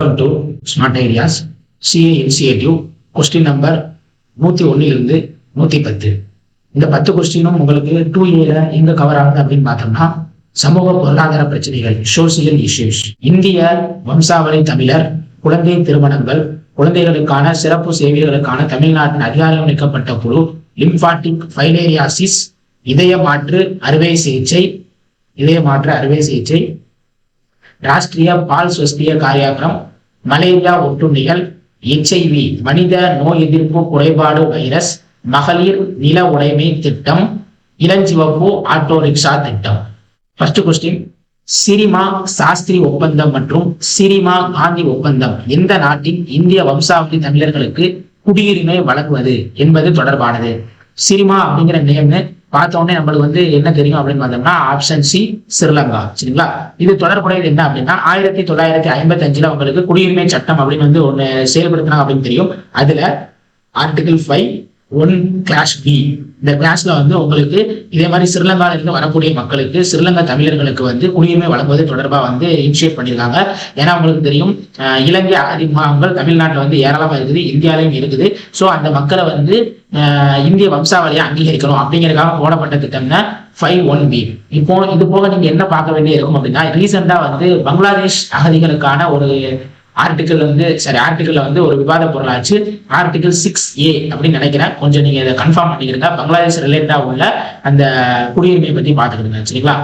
Welcome to smart ideas CA initiative question number நூற்றி ஒன்றிலிருந்து நூற்றி பத்து. இந்த பத்து கொஸ்டினும் உங்களுக்கு டூ ஏல எங்க கவர் ஆகுது அப்படின்னு பார்த்தோம்னா சமூக பொருளாதார பிரச்சனைகள் சோசியல் இஷ்யூஸ் இந்திய வம்சாவளி தமிழர் குழந்தை திருமணங்கள் குழந்தைகளுக்கான சிறப்பு சேவைகளுக்கான தமிழ்நாட்டின் அதிகாரம் அதிகாரமளிக்கப்பட்ட குழு லிம்பாட்டிக் ஃபைலேரியாசிஸ் இதய மாற்று அறுவை சிகிச்சை இதய மாற்று அறுவை சிகிச்சை ராஷ்டிரிய பால் ஸ்வஸ்திய காரியாக்கிரம் மலேரியா ஒட்டுண்ணிகள் எச்ஐவி மனித நோய் எதிர்ப்பு குறைபாடு வைரஸ் மகளிர் நில உடைமை திட்டம் இளஞ்சிவப்பு ஆட்டோ ரிக்ஷா திட்டம். ஃபர்ஸ்ட் கொஸ்டின் சிரிமா சாஸ்திரி ஒப்பந்தம் மற்றும் சிரிமா காந்தி ஒப்பந்தம். எந்த நாட்டின் இந்திய வம்சாவளி தமிழர்களுக்கு குடியுரிமை வழங்குவது என்பது தொடர்பானது. சிரிமா அப்படிங்கிற நேம்னு பார்த்த உடனே நம்மளுக்கு வந்து என்ன தெரியும் அப்படின்னு பார்த்தோம்னா ஆப்ஷன் சி ஸ்ரீலங்கா சரிங்களா? இது தொடர்புடையது என்ன அப்படின்னா ஆயிரத்தி தொள்ளாயிரத்தி ஐம்பத்தி அஞ்சுல உங்களுக்கு குடியுரிமை சட்டம் அப்படின்னு வந்து ஒன்று செயல்படுத்தினாங்க அப்படின்னு தெரியும். அதுல article five one clause B இந்த கிளாஸ்ல வந்து உங்களுக்கு இதே மாதிரி ஸ்ரீலங்கால இருந்து வரக்கூடிய மக்களுக்கு ஸ்ரீலங்கா தமிழர்களுக்கு வந்து குடியுரிமை வழங்குவது தொடர்பாக வந்து இனிஷியேட் பண்ணியிருக்காங்க. ஏன்னா உங்களுக்கு தெரியும் இலங்கை ஆதி தமிழ்நாட்டில் வந்து ஏராளமாக இருக்குது இந்தியாலையும் இருக்குது. ஸோ அந்த மக்களை வந்து இந்திய வம்சாவளியை அங்கீகரிக்கணும் அப்படிங்கிறதுக்காக போடப்பட்ட திட்டம்னா ஃபைவ் ஒன் பி இப்போ இது போக நீங்க என்ன பார்க்க வேண்டிய இருக்கும் அப்படின்னா ரீசெண்டா வந்து பங்களாதேஷ் அகதிகளுக்கான ஒரு ஆர்டிக்கல் வந்து சரி ஆர்டிக்கல்ல வந்து ஒரு விவாத பொருளாச்சு. ஆர்டிகல் சிக்ஸ் ஏ அப்படின்னு நினைக்கிறேன். கொஞ்சம் நீங்க இதை கன்ஃபார்ம் பண்ணிக்கிறீங்க பங்களாதேஷ் ரிலேட்டடா உள்ள அந்த குடியுரிமை பத்தி பார்த்துக்கிடுங்க சரிங்களா?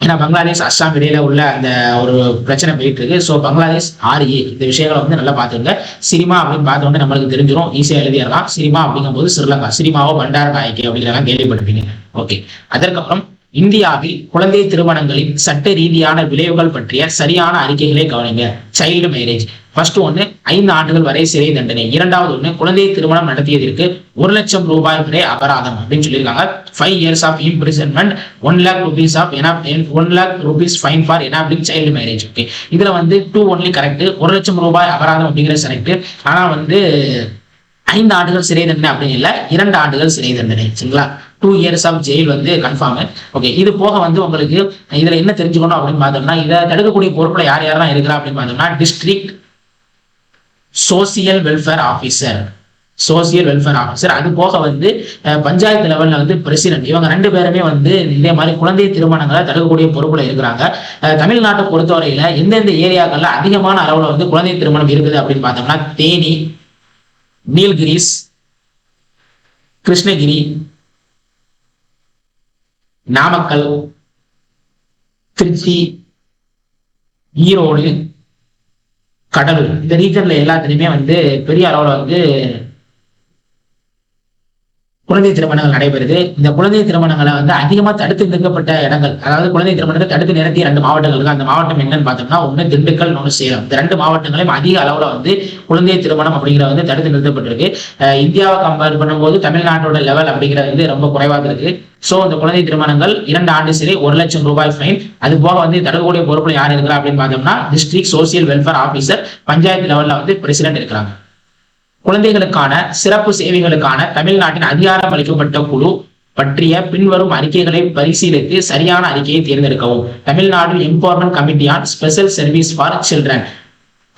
ஏன்னா பங்களாதேஷ் அஸ்ஸாம் இடையில உள்ள அந்த ஒரு பிரச்சனை போயிட்டு இருக்கு ஸோ பங்களாதேஷ் ஆர்ஏ இந்த விஷயங்களை வந்து நல்லா பார்த்துங்க சினிமா அப்படின்னு பார்த்த நம்மளுக்கு தெரிஞ்சிடும் ஈஸியாக எழுதிடலாம். சினிமா அப்படிங்கும்போது ஸ்ரீலங்கா சினிமாவோ பண்டார நாயக்கி அப்படிங்கிறதெல்லாம் கேள்விப்பட்டிருப்பீங்க. ஓகே அதற்கப்புறம் இந்தியாவில் குழந்தை திருமணங்களின் சட்ட ரீதியான விளைவுகள் பற்றிய சரியான அறிக்கைகளை கவனிங்க. சைல்டு மேரேஜ் ஃபர்ஸ்ட் ஒன்று ஐந்து ஆண்டுகள் வரை சிறை தண்டனை. இரண்டாவது ஒன்று குழந்தை திருமணம் நடத்தியதற்கு ஒரு லட்சம் ரூபாய் வரை அபராதம் அப்படின்னு சொல்லியிருக்காங்க. Five years of imprisonment one lakh rupees of one lakh rupees fine for enabling child marriage okay இதுல வந்து டூ ஒன்லி கரெக்ட் ஒரு லட்சம் ரூபாய் அபராதம் அப்படிங்கிறது கரெக்ட் ஆனா வந்து ஐந்து ஆண்டுகள் சிறை தண்டனை அப்படின்னு இல்லை இரண்டு ஆண்டுகள் சிறை தண்டனை. சரிங்களா? டூ இயர்ஸ் ஆஃப் ஜெயில் வந்து கன்ஃபார்மு ஓகே இது போக வந்து உங்களுக்கு இதில் என்ன தெரிஞ்சுக்கணும் அப்படின்னு பார்த்தோம்னா இதை தடுக்கக்கூடிய பொறுப்பில் யார் யாரெல்லாம் இருக்கிறா அப்படின்னு பார்த்தோம்னா district social welfare officer social welfare officer அது போக வந்து பஞ்சாயத்து லெவலில் வந்து பிரசிடென்ட் இவங்க ரெண்டு பேருமே வந்து இதே மாதிரி குழந்தை திருமணங்களை தடுக்கக்கூடிய பொறுப்பில் இருக்கிறாங்க. தமிழ்நாட்டை பொறுத்தவரையில் எந்தெந்த ஏரியாக்களில் அதிகமான அளவில் வந்து குழந்தை திருமணம் இருக்குது அப்படின்னு பார்த்தோம்னா தேனி நீல்கிரிஸ் கிருஷ்ணகிரி நாமக்கல் திருச்சி ஈரோடு கடலூர். இந்த ரீஜன்ல எல்லாத்துலயுமே வந்து பெரிய அளவுல வந்து குழந்தை திருமணங்கள் நடைபெறுது. இந்த குழந்தை திருமணங்களை வந்து அதிகமா தடுத்து நிறுத்தப்பட்ட இடங்கள் அதாவது குழந்தை திருமணத்தை தடுத்து நிறுத்திய ரெண்டு மாவட்டங்கள் இருக்கு அந்த மாவட்டம் என்னன்னு பார்த்தோம்னா ஒண்ணு திண்டுக்கல் ஒன்று சேலம். இந்த ரெண்டு மாவட்டங்களையும் அதிக அளவுல வந்து குழந்தை திருமணம் அப்படிங்கிற வந்து தடுத்து நிறுத்தப்பட்டிருக்கு. இந்தியாவை கம்பேர் பண்ணும்போது தமிழ்நாட்டோட லெவல் அப்படிங்கிறது வந்து ரொம்ப குறைவாக இருக்கு. சோ இந்த குழந்தை திருமணங்கள் இரண்டு ஆண்டு சிறை ஒரு லட்சம் ரூபாய் ஃபைன் அது போக வந்து தடுக்கக்கூடிய பொறுப்புல யார் இருக்கிறா அப்படின்னு பார்த்தோம்னா district social welfare officer panchayat லெவல்ல வந்து பிரசிடென்ட் இருக்கிறாங்க. குழந்தைகளுக்கான சிறப்பு சேவைகளுக்கான தமிழ்நாட்டின் அதிகாரம் அளிக்கப்பட்ட குழு பற்றிய பின்வரும் அறிக்கைகளை பரிசீலித்து சரியான அறிக்கையை தேர்ந்தெடுக்கவும். Tamil Nadu empowerment committee on special service for children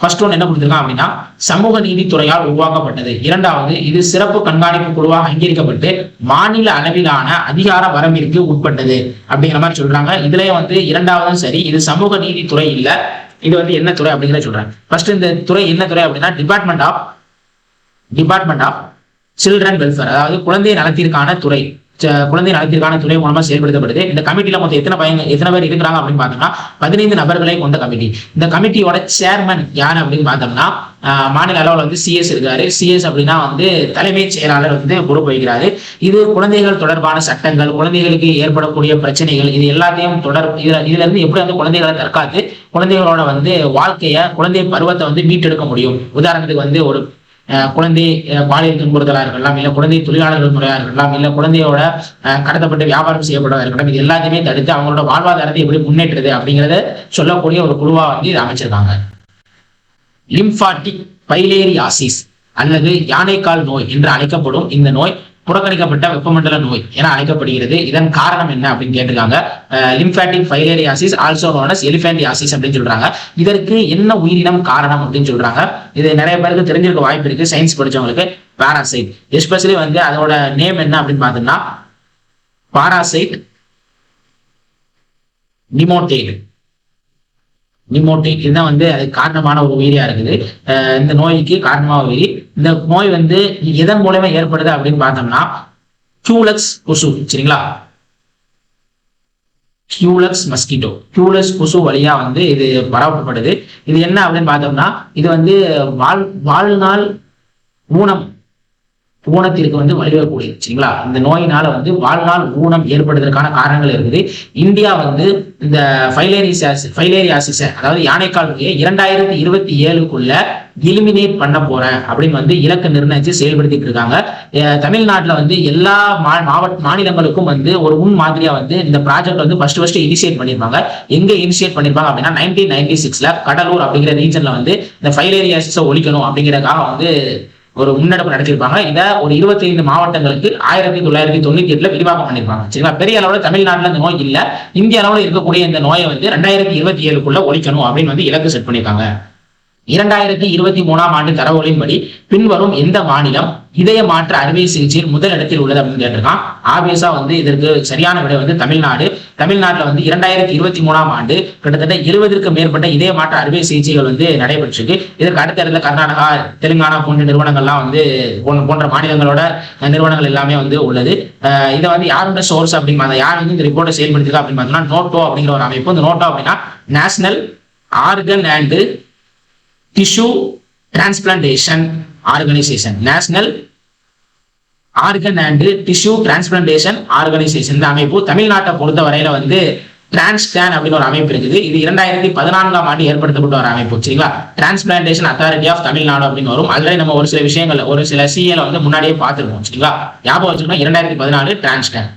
first one என்ன கொடுத்துருக்கான் அப்படின்னா சமூக நீதித்துறையால் உருவாக்கப்பட்டது. இரண்டாவது இது சிறப்பு கண்காணிப்பு குழுவாக அங்கீகரிக்கப்பட்டு மாநில அளவிலான அதிகார வரம்பிற்கு உட்பட்டது. அப்படிங்கிற மாதிரி சொல்றாங்க. இதுலயே வந்து இரண்டாவதும் சரி இது சமூக நீதித்துறை இல்ல. இது வந்து என்ன துறை அப்படிங்கிறத சொல்றாங்க ஃபர்ஸ்ட் இந்த துறை என்ன துறை அப்படின்னா department of department of children welfare அதாவது குழந்தை நலத்திற்கான துறை ச- குழந்தை நலத்திற்கான துறை மூலமா செயல்படுத்தப்படுது. இந்த கமிட்டியில மொத்தம் எத்தனை பயங்க எத்தனை பேர் இருக்கிறாங்க அப்படின்னு பார்த்தோம்னா பதினைந்து நபர்களை கொண்ட கமிட்டி இந்த கமிட்டியோட சேர்மன் யார் அப்படின்னு பார்த்தோம்னா மாநில அளவில் வந்து சிஎஸ் இருக்காரு. சிஎஸ் அப்படின்னா வந்து தலைமைச் செயலாளர் வந்து பொறுப்பு வைக்கிறாரு இது குழந்தைகள் தொடர்பான சட்டங்கள் குழந்தைகளுக்கு ஏற்படக்கூடிய பிரச்சனைகள் இது எல்லாத்தையும் தொடர் இதுல இதுல இருந்து எப்படி வந்து குழந்தைகளை தற்காத்து குழந்தைகளோட வந்து வாழ்க்கைய குழந்தை பருவத்தை வந்து மீட்டெடுக்க முடியும்? உதாரணத்துக்கு வந்து ஒரு குழந்தை பாலியல் துன்புறுத்தலாக இருக்கலாம் இல்லை குழந்தை தொழிலாளர்கள் முறையாக இருக்கலாம் இல்லை குழந்தையோட கடத்தப்பட்டு வியாபாரம் செய்யப்படுவதாக இருக்கலாம் இது எல்லாத்தையுமே தடுத்து அவங்களோட வாழ்வாதாரத்தை எப்படி முன்னேற்றுறது அப்படிங்கிறத சொல்லக்கூடிய ஒரு குழுவாக வந்து இதை அமைச்சிருக்காங்க. லிம்பாட்டிக் பைலேரியாசிஸ் அல்லது யானைக்கால் நோய் என்று அழைக்கப்படும் இந்த நோய் புறக்கணிக்கப்பட்ட வெப்பமண்டல நோய் என அழைக்கப்படுகிறது. இதன் காரணம் என்ன அப்படின்னு கேட்டிருக்காங்க. Lymphatic filariasis also known as elephantiasis அப்படின்னு சொல்றாங்க. இதற்கு என்ன உயிரினம் காரணம் அப்படின்னு சொல்றாங்க. இது நிறைய பேருக்கு தெரிஞ்சிருக்க வாய்ப்பு இருக்கு. சயின்ஸ் படிச்சவங்களுக்கு பாராசைட் எஸ்பெஷலி வந்து அதோட நேம் என்ன அப்படின்னு பார்த்தோம்னா பாராசைட் நிமோட்டேட் நிமோட்டேட் இதுதான் வந்து அது காரணமான ஒரு உயிரியா இருக்குது. இந்த நோய்க்கு காரணமாக உயிரி இந்த நோய் வந்து எதன் மூலமா ஏற்படுது அப்படின்னு பார்த்தோம்னா கியூலக்ஸ் கொசு சரிங்களா? கியூலக்ஸ் மஸ்கிட்டோ கியூலக்ஸ் கொசு வழியா வந்து இது பரவப்படுது இது என்ன அப்படின்னு பார்த்தோம்னா இது வந்து வாழ் வாழ்நாள் ஊனம் ஊனத்திற்கு வந்து வழிவகக்கூடியது சரிங்களா? இந்த நோயினால வந்து வாழ்நாள் ஊனம் ஏற்படுவதற்கான காரணங்கள் இருக்குது. இந்தியா வந்து இந்த ஃபைலேரியாசிஸ் ஃபைலேரியாசிஸ் அதாவது யானைக்கால் நோயை இரண்டாயிரத்தி இருபத்தி ஏழுக்குள்ள எலிமினேட் பண்ண போறேன் அப்படின்னு வந்து இலக்கு நிர்ணயிச்சு செயல்படுத்திட்டு இருக்காங்க. தமிழ்நாட்டில் வந்து எல்லா மாவட்ட மாநிலங்களுக்கும் வந்து ஒரு முன் மாதிரியா வந்து இந்த ப்ராஜெக்ட் வந்து ஃபர்ஸ்ட் ஃபர்ஸ்ட் இனிஷியேட் பண்ணிருப்பாங்க. எங்க இனிஷியேட் பண்ணிருப்பாங்க அப்படின்னா நைன்டீன் நைன்டி சிக்ஸ்ல கடலூர் அப்படிங்கிற ரீஜன்ல வந்து இந்த ஃபைலேரியாசிஸை ஒழிக்கணும் அப்படிங்கிறதுக்காக வந்து ஒரு முன்னெடுப்பு நடத்திருப்பாங்க இதை ஒரு இருபத்தி ஐந்து மாவட்டங்களுக்கு ஆயிரத்தி தொள்ளாயிரத்தி தொண்ணூத்தி எட்டுல விரிவாக்கம் பண்ணிருப்பாங்க சரிங்களா? பெரிய அளவுல தமிழ்நாட்டுல இந்த நோய் இல்ல. இந்திய அளவுல இருக்கக்கூடிய இந்த நோயை வந்து ரெண்டாயிரத்தி இருபத்தி ஏழுக்குள்ள ஒழிக்கணும் அப்படின்னு வந்து இலக்கு செட் பண்ணிருக்காங்க இரண்டாயிரத்தி இருபத்தி மூணாம் ஆண்டு தரவுகளின்படி பின்வரும் எந்த மாநிலம் இதய மாற்று அறுவை சிகிச்சையில் முதல் இடத்தில் உள்ளது அப்படின்னு கேட்டிருக்கான். ஆப்வியஸா வந்து இதற்கு சரியான விடை வந்து தமிழ்நாடு. தமிழ்நாட்டில் வந்து இரண்டாயிரத்தி இருபத்தி மூணாம் ஆண்டு கிட்டத்தட்ட இருபதற்கு மேற்பட்ட இதய மாற்று அறுவை சிகிச்சைகள் வந்து நடைபெற்றிருக்கு. இதற்கு அடுத்த இடத்துல கர்நாடகா தெலுங்கானா போன்ற நிறுவனங்கள்லாம் வந்து போன்ற மாநிலங்களோட நிறுவனங்கள் எல்லாமே வந்து உள்ளது. இதை வந்து யாரோட சோர்ஸ் அப்படின்னு யார் வந்து இந்த ரிப்போர்ட்டை செயல்படுத்திருக்கா அப்படின்னு பார்த்தோம்னா நோட்டோ அப்படிங்கிற ஒரு அமைப்பு இந்த நோட்டோ அப்படின்னா national organ and tissue transplantation organisation national organ and tissue transplantation organisation இந்த அமைப்பு தமிழ்நாட்டை பொறுத்த வரையில வந்து டிரான்ஸ்டான் அப்படின்னு ஒரு அமைப்பு இருக்குது. இது இரண்டாயிரத்தி பதினான்காம் ஆண்டு ஏற்படுத்தப்பட்ட ஒரு அமைப்பு சரிங்களா? டிரான்ஸ்பிளான்டேஷன் அத்தாரிட்டி ஆஃப் தமிழ்நாடு அப்படின்னு வரும். அதுல நம்ம ஒரு சில விஷயங்கள் ஒரு சில சிஏல வந்து முன்னாடியே பார்த்துருக்கோம் சரிங்களா? ஞாபகம் வச்சுக்கணும் இரண்டாயிரத்தி பதினாலு டிரான்ஸ்டான்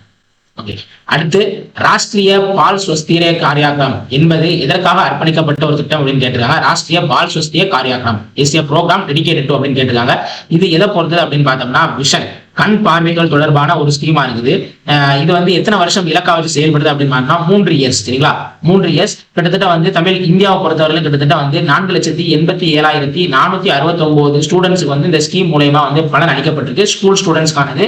அடுத்து ராஷ்டிரிய பால் சுஸ்திர காரியாகிரம் என்பது எதற்காக அர்ப்பணிக்கப்பட்ட ஒரு திட்டம் அப்படின்னு கேட்டிருக்காங்க. Rashtriya Bal Swasthya Karyakram is a programme dedicated to அப்படின்னு கேட்டிருக்காங்க. இது எதை பொறுத்தது அப்படின்னு பார்த்தோம்னா விஷன். கண் பார்வைகள் தொடர்பான ஒரு ஸ்கீமா இருக்குது. இது வந்து எத்தனை வருஷம் இலக்கா வச்சு செயல்படுது அப்படின்னு பார்த்தோம்னா மூன்று இயர்ஸ் சரிங்களா? மூன்று இயர்ஸ் கிட்டத்தட்ட வந்து தமிழ் இந்தியாவை பொறுத்தவரையில கிட்டத்தட்ட வந்து நான்கு லட்சத்தி எண்பத்தி ஏழாயிரத்தி நானூத்தி அறுபத்தி ஒன்பது ஸ்டூடெண்ட்ஸுக்கு வந்து இந்த ஸ்கீம் மூலயமா வந்து பலன் அளிக்கப்பட்டிருக்கு. ஸ்கூல் ஸ்டூடெண்ட்ஸ்க்கானது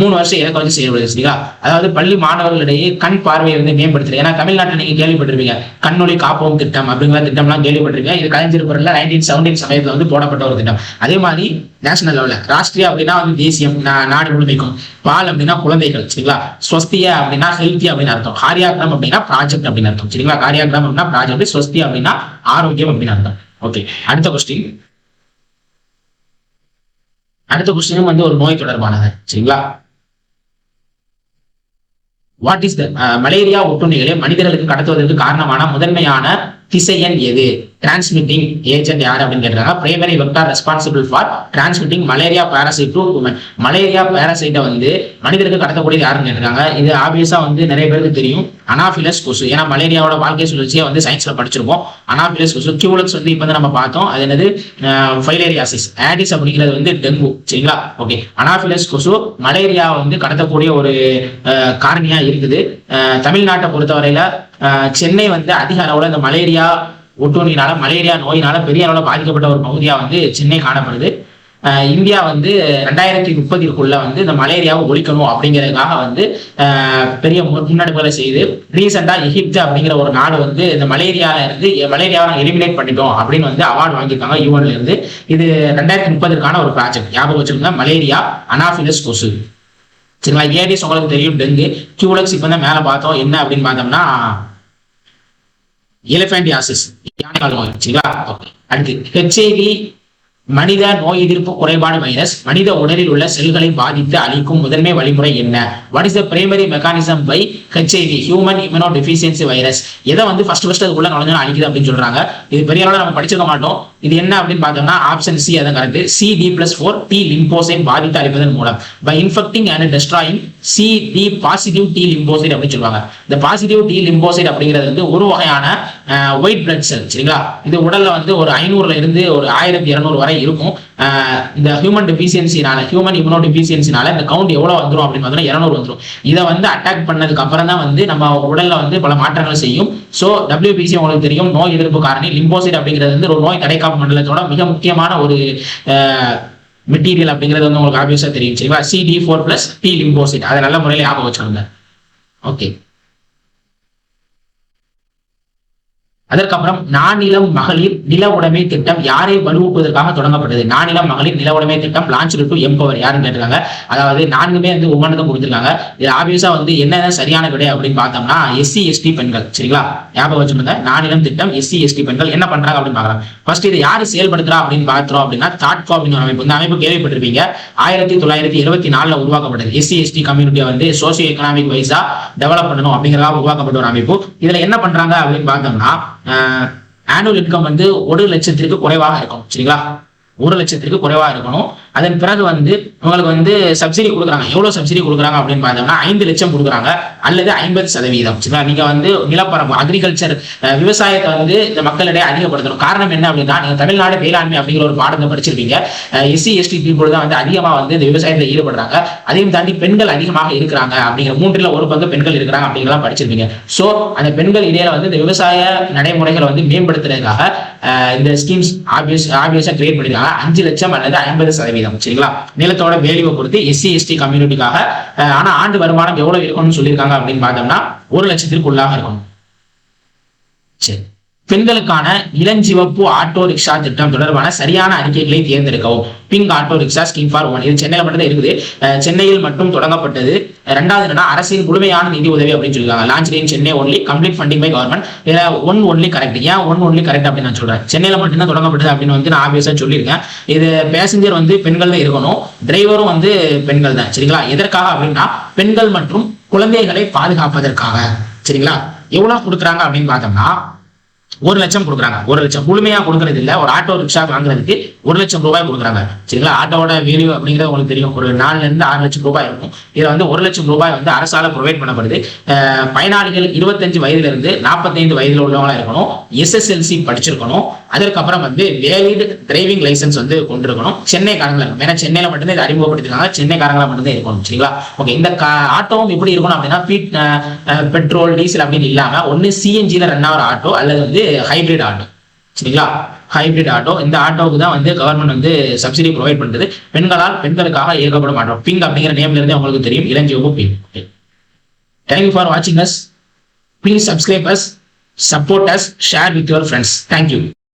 மூணு வருஷம் இலக்கு வச்சு செயல்படுது சரிங்களா அதாவது பள்ளி மாணவர்களிடையே கண் பார்வையை வந்து மேம்படுத்துறது ஏன்னா தமிழ்நாட்டில் நீங்க கேள்விப்பட்டிருப்பீங்க கண்ணொலி காப்போம் திட்டம் அப்படிங்கிற திட்டம்லாம் கேள்விப்பட்டிருக்கீங்க. இது கலைஞர் நைன்டீன் செவன்டீன் சமயத்தில் வந்து போடப்பட்ட ஒரு திட்டம். அதே மாதிரி நேஷனல் லெவலில் ராஷ்டிரியா அப்படின்னா வந்து தேசியம் நாடு முழுமைக்கும். பால் அப்படின்னா குழந்தைகள் சரிங்களா ஸ்வஸ்தியா அப்படின்னா ஹெல்த்தி அப்படின்னு அர்த்தம். காரியாகிரம் அப்படின்னா ப்ராஜெக்ட் அப்படின்னு அர்த்தம். சரிங்களா? காரியாகிரம் அப்படின்னா ப்ராஜெக்ட் ஸ்வஸ்தி அப்படின்னா ஆரோக்கியம் அப்படின்னு அர்த்தம். ஓகே அடுத்த கொஸ்டின் அடுத்த கொஸ்டினும் வந்து ஒரு நோய் தொடர்பானது சரிங்களா? வாட் இஸ் த மலேரியா ஒட்டுண்ணிகளை மனிதர்களுக்கு கடத்துவதற்கு காரணமான முதன்மையான திசையன் எது? டிரான்ஸ்மிட்டிங் ஏஜென்ட் யார் அப்படின்னு கேட்டாங்க primary vector responsible for transmitting malaria parasite to human malaria பேரசைட்டை வந்து மனிதருக்கு கடத்தக்கூடியது யாருன்னு கேட்டிருக்காங்க. இது ஆப்வியஸா வந்து நிறைய பேருக்கு தெரியும். அனாஃபிலஸ் கொசு. ஏன்னா மலேரியாவோட வாழ்க்கை சுழற்சியை வந்து சயின்ஸ்ல படிச்சிருப்போம் அனாஃபிலஸ் கொசு கியூலக்ஸ் வந்து இப்போ வந்து நம்ம பார்த்தோம். அது என்னது? ஃபைலேரியாசிஸ் ஆடிஸ் அப்படிங்கிறது வந்து டெங்கு சரிங்களா? ஓகே அனாஃபிலஸ் கொசு மலேரியா வந்து கடத்தக்கூடிய ஒரு காரணியா இருக்குது. தமிழ்நாட்டை பொறுத்தவரையில சென்னை வந்து அதிக அளவுல இந்த மலேரியா ஒட்டுண்ணினால மலேரியா நோயினால பெரிய அளவில் பாதிக்கப்பட்ட ஒரு பகுதியாக வந்து சென்னை காணப்படுது. இந்தியா வந்து ரெண்டாயிரத்தி முப்பதிற்குள்ள வந்து இந்த மலேரியாவை ஒழிக்கணும் அப்படிங்கிறதுக்காக வந்து பெரிய முன்னெடுப்புகளை செய்து ரீசெண்டா எகிப்து அப்படிங்கிற ஒரு நாடு வந்து இந்த மலேரியால இருந்து மலேரியாவை நாங்கள் எலிமினேட் பண்ணிட்டோம் அப்படின்னு வந்து அவார்டு வாங்கியிருக்காங்க யூஎன்ல இருந்து. இது ரெண்டாயிரத்தி முப்பதற்கான ஒரு ப்ராஜெக்ட் ஞாபகம் வச்சுக்கோங்க மலேரியா அனாஃபிலஸ் கொசு. சரிங்களா? ஏடிஸ் உங்களுக்கு தெரியும் டெங்கு கியூலக்ஸ் இப்போ தான் மேலே பார்த்தோம். என்ன அப்படின்னு பார்த்தோம்னா எலிஃபென்டியாசிஸ் யானைக்கால் நோய் சரிங்களா அடுத்து ஹெச்ஐவி மனித நோய் எதிர்ப்பு குறைபாடு வைரஸ் மனித உடலில் உள்ள செல்களை பாதித்து அழிக்கும் முதன்மை வழிமுறை என்ன? What is the primary mechanism by HIV human immunodeficiency virus எதை வந்து ஃபர்ஸ்ட் ஃபர்ஸ்ட் அதுக்குள்ள நுழைஞ்சு அழிக்குது அப்படின்னு சொல்றாங்க. இது பெரிய அளவில் நம்ம படிச்சிருக்க மாட்டோம். இது என்ன அப்படின்னு பார்த்தோம்னா ஆப்ஷன் சி அதான் correct C D plus four T lymphocyte பாதித்து அளிப்பதன் மூலம். By infecting and destroying C D positive T lymphocyte அப்படின்னு சொல்லுவாங்க. இந்த பாசிட்டிவ் டி லிம்போசைட் அப்படிங்கிறது வந்து ஒரு வகையான ஒயிட் பிளட் செல் சரிங்களா? இது உடல்ல வந்து ஒரு ஐநூறுல இருந்து ஒரு ஆயிரத்தி இருநூறு வரை இருக்கும். இந்த ஹியூமன் டெஃபிஷியன்சினால ஹியூமன் இம்யூனோ டெஃபிஷியன்சினால இந்த கவுண்ட் எவ்வளவு வந்துடும் அப்படின்னு பார்த்தீங்கன்னா இரநூறு வந்துடும் இதை வந்து அட்டாக் பண்ணதுக்கு அப்புறம் தான் வந்து நம்ம உடல்ல வந்து பல மாற்றங்கள் செய்யும். ஸோ டபிள்யூபிசி உங்களுக்கு தெரியும் நோய் எதிர்ப்பு காரணி லிம்போசைட் அப்படிங்கிறது வந்து ஒரு நோய் தடைக்காப்பு மண்டலத்தோட மிக முக்கியமான ஒரு மெட்டீரியல் அப்படிங்கிறது வந்து உங்களுக்கு ஆப்வியஸா தெரியும் சரிங்களா CD four plus T lymphocyte அதை நல்ல முறையில் ஞாபகம் வச்சுக்கோங்க. ஓகே அதற்கப்புறம் நானிலம் மகளிர் நில உடைமை திட்டம் யாரை வலுவூக்குவதற்காக தொடங்கப்பட்டது? நானிலம் மகளிர் நில உடைமை திட்டம் லான்ச் டு எம்பவர் யாருன்னு கேட்டிருக்காங்க. அதாவது நான்குமே வந்து உமனுக்கு கொடுத்துருக்காங்க. இது ஆப்வியஸா வந்து என்னென்ன சரியான விடை அப்படின்னு பார்த்தோம்னா எஸ்சி எஸ்டி பெண்கள் சரிங்களா? ஞாபகம் வச்சுருங்க நானிலம் திட்டம் எஸ்சி எஸ்டி பெண்கள் என்ன பண்றாங்க அப்படின்னு பார்க்கலாம். ஃபர்ஸ்ட் இது யாரு செயல்படுத்துறா அப்படின்னு பார்த்தோம் அப்படின்னா தாட்கோ அப்படின்னு ஒரு அமைப்பு. இந்த அமைப்பு கேள்விப்பட்டிருப்பீங்க. ஆயிரத்தி தொள்ளாயிரத்தி இருபத்தி நாலுல உருவாக்கப்பட்டது. எஸ்சி எஸ்டி கம்யூனிட்டியை வந்து சோசியோ எக்கனாமிக் வைஸா டெவலப் பண்ணணும் அப்படிங்கிறதா உருவாக்கப்பட்ட ஒரு அமைப்பு. இதுல என்ன பண்றாங்க அப்படின்னு பார்த்தோம்னா ஆனுவல் இன்கம் வந்து ஒரு லட்சத்திற்கு குறைவாக இருக்கும். சரிங்களா? ஒரு லட்சத்திற்கு குறைவாக இருக்கணும். அதன் பிறகு வந்து உங்களுக்கு வந்து சப்சிடி கொடுக்குறாங்க. எவ்வளோ சப்சிடி கொடுக்குறாங்க அப்படின்னு பார்த்தோம்னா ஐந்து லட்சம் கொடுக்குறாங்க. அல்லது ஐம்பது சதவீதம். சரிங்களா? நீங்கள் வந்து நிலப்பரப்பு அக்ரிகல்ச்சர் விவசாயத்தை வந்து இந்த மக்களிடையே அதிகப்படுத்தணும். காரணம் என்ன அப்படின்னா நீங்கள் தமிழ்நாடு வேளாண்மை அப்படிங்கிற ஒரு பாடத்தை படிச்சிருப்பீங்க. எஸ்சி எஸ்டி பீப்புள் தான் வந்து அதிகமாக வந்து இந்த விவசாயத்தில் ஈடுபடுறாங்க. அதையும் தாண்டி பெண்கள் அதிகமாக இருக்கிறாங்க அப்படிங்கிற மூன்றில் ஒரு பங்கு பெண்கள் இருக்கிறாங்க அப்படிங்கிறலாம் படிச்சிருப்பீங்க. ஸோ அந்த பெண்கள் இடையில வந்து இந்த விவசாய நடைமுறைகளை வந்து மேம்படுத்துறதுக்காக இந்த ஸ்கீம்ஸ் ஆப்வியஸ் ஆப்வியஸா கிரியேட் பண்ணிருக்காங்க. அஞ்சு லட்சம் அல்லது ஐம்பது சதவீதம். சரிங்களா? நிலத்தோட வேல்யூவை பொறுத்து எஸ்சி எஸ்டி கம்யூனிட்டிக்காக ஆனா ஆண்டு வருமானம் எவ்வளவு இருக்கணும்னு சொல்லியிருக்காங்க அப்படின்னு பார்த்தோம்னா ஒரு லட்சத்திற்குள்ளாக இருக்கணும். சரி. பெண்களுக்கான இளஞ்சிவப்பு ஆட்டோ ரிக்ஷா திட்டம் தொடர்பான சரியான அறிக்கைகளை தேர்ந்தெடுக்கவும். Pink auto rickshaw scheme for one இது சென்னையில் மட்டும் தான் இருக்குது சென்னையில் மட்டும் தொடங்கப்பட்டது. ரெண்டாவது என்னன்னா அரசின் முழுமையான நிதி உதவி அப்படின்னு சொல்லியிருக்காங்க. Launch in Chennai only complete funding by government இதில் ஒன் ஒன்லி கரெக்ட் ஏன் ஒன் ஒன்லி கரெக்ட் அப்படின்னு நான் சொல்றேன்? சென்னையில் மட்டும் தான் தொடங்கப்பட்டது அப்படின்னு வந்து நான் ஆபியஸா சொல்லியிருக்கேன். இது பேசஞ்சர் வந்து பெண்கள் தான் இருக்கணும். டிரைவரும் வந்து பெண்கள் தான். சரிங்களா? எதற்காக அப்படின்னா பெண்கள் மற்றும் குழந்தைகளை பாதுகாப்பதற்காக. சரிங்களா? எவ்வளவு கொடுக்குறாங்க அப்படின்னு பார்த்தோம்னா ஒரு லட்சம் கொடுக்குறாங்க. ஒரு லட்சம். முழுமையா கொடுக்கறது இல்ல. ஒரு ஆட்டோ ரிக்ஷா வாங்குறதுக்கு ஒரு லட்சம் ரூபாய் கொடுக்குறாங்க. சரிங்களா? ஆட்டோவோட வேல்யூ அப்படிங்கிறது உங்களுக்கு தெரியும். ஒரு நாலுல இருந்து ஆறு லட்சம் ரூபாய் இருக்கும். இதுல வந்து ஒரு லட்சம் ரூபாய் வந்து அரசால ப்ரொவைட் பண்ணப்படுது. பயனாளிகள் இருபத்தஞ்சு வயதுல இருந்து நாற்பத்தைந்து வயதுல உள்ளவங்களா இருக்கணும். எஸ்எஸ்எல்சி படிச்சிருக்கணும். அதற்கப்புறம் வந்து வேலிட் டிரைவிங் லைசன்ஸ் வந்து கொண்டிருக்கணும். சென்னைக்காரங்களா இருக்கும் ஏன்னா சென்னையில மட்டும்தான் இதை அறிமுகப்படுத்திருக்காங்க. சென்னைக்காரங்களா மட்டும்தான் இருக்கணும் சரிங்களா? ஓகே இந்த கா- ஆட்டோவும் எப்படி இருக்கணும் அப்படின்னா பீட் பெட்ரோல் டீசல் அப்படின்னு இல்லாம ஒன்னு சிஎன்ஜில ரன் ஆகிற ஆட்டோ அல்லது வந்து ஹைபிரிட் ஆட்டோ சரிங்களா? ஹைபிரிட் ஆட்டோ இந்த ஆட்டோவுக்கு தான் வந்து கவர்மெண்ட் வந்து சப்சிடி ப்ரொவைட் பண்றது. பெண்களால் பெண்களுக்காக இயக்கப்படும் ஆட்டோ. பிங்க் அப்படிங்கிற நேம்ல இருந்தே உங்களுக்கு தெரியும். இளஞ்சிவப்பு பிங்க் தேங்க்யூ ஃபார் வாட்சிங் us please subscribe us support us share with your friends thank you